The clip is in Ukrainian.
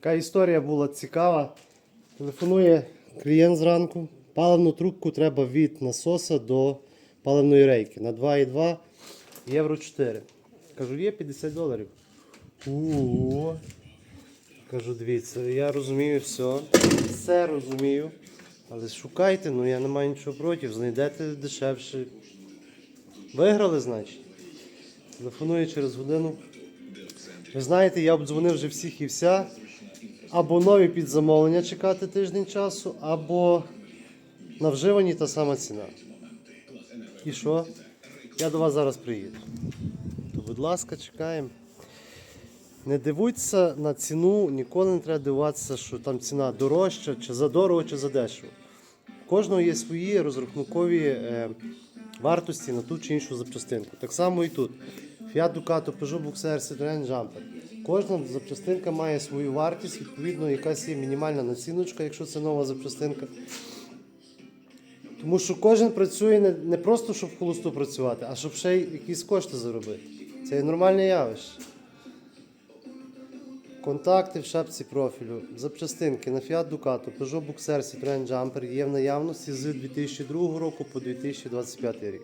Така історія була цікава. Телефонує клієнт зранку. Паливну трубку треба від насоса до паливної рейки на 2,2 євро 4. Кажу, є 50 доларів. Ого. Кажу, дивіться, я розумію все, все розумію. Але шукайте, ну я не маю нічого проти, знайдете дешевше. Виграли, значить. Телефоную через годину. Ви знаєте, я обдзвонив вже всіх і вся. Або нові під замовлення чекати тиждень часу, або на вживані та сама ціна. І що? Я до вас зараз приїду. То, будь ласка, чекаємо. Не дивуйтеся на ціну, ніколи не треба дивуватися, що там ціна дорожча, чи за дорого, чи за дешево. У кожного є свої розрахункові е, вартості на ту чи іншу запчастинку. Так само і тут. Fiat Ducato, Peugeot Boxer, Citroën Jumper. Кожна запчастинка має свою вартість, відповідно, якась є мінімальна націночка, якщо це нова запчастинка. Тому що кожен працює не, не просто, щоб в холосту працювати, а щоб ще й якісь кошти заробити. Це є нормальне явище. Контакти в шапці профілю. Запчастинки на Fiat Ducato, Peugeot Boxer, Citroën Jumper є в наявності з 2002 року по 2025 рік.